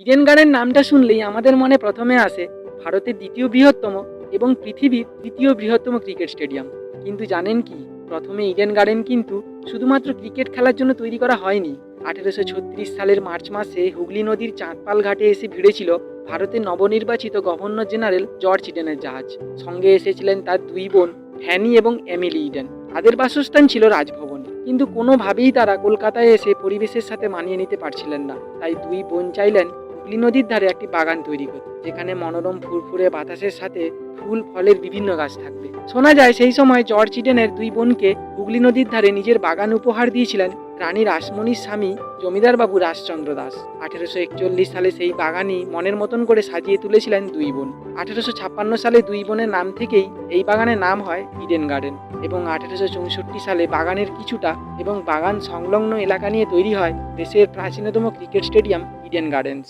Eden garden নামটা শুনলেই আমাদের মনে প্রথমে আসে ভারতের দ্বিতীয় বৃহত্তম এবং পৃথিবীর তৃতীয় বৃহত্তম ক্রিকেট স্টেডিয়াম। কিন্তু জানেন কি? প্রথমে ইডেন গার্ডেন কিন্তু শুধুমাত্র ক্রিকেট খেলার জন্য তৈরি করা হয়নি। আঠেরোশো ছত্রিশ সালের মার্চ মাসে হুগলি নদীর চাঁদপাল ঘাটে এসে ভিড়েছিল ভারতের নবনির্বাচিত গভর্নর জেনারেল জর্জ ইডেনের জাহাজ। সঙ্গে এসেছিলেন তার দুই বোন হ্যানি এবং এমিলি ইডেন। তাদের বাসস্থান ছিল রাজভবন। কিন্তু কোনোভাবেই তারা কলকাতায় এসে পরিবেশের সাথে মানিয়ে নিতে পারছিলেন না। তাই দুই বোন চাইলেন হুগলি নদীর ধারে একটি বাগান তৈরি করতে, যেখানে মনোরম ফুরফুরে বাতাসের সাথে ফুল, ফলের বিভিন্ন গাছ থাকবে। শোনা যায় সেই সময় জর্জ ইডেনের দুই বোনকে হুগলি নদীর ধারে নিজের বাগান উপহার দিয়েছিলেন রানী রাসমণির স্বামী জমিদার বাবু রাসচন্দ্র দাস। আঠেরোশো একচল্লিশ সালে সেই বাগানই মনের মতন করে সাজিয়ে তুলেছিলেন দুই বোন। আঠেরোশো ছাপ্পান্ন সালে দুই বোনের নাম থেকেই এই বাগানের নাম হয় ইডেন গার্ডেন এবং আঠেরোশো চৌষট্টি সালে বাগানের কিছুটা এবং বাগান সংলগ্ন এলাকা নিয়ে তৈরি হয় দেশের প্রাচীনতম ক্রিকেট স্টেডিয়াম ইডেন গার্ডেন্স।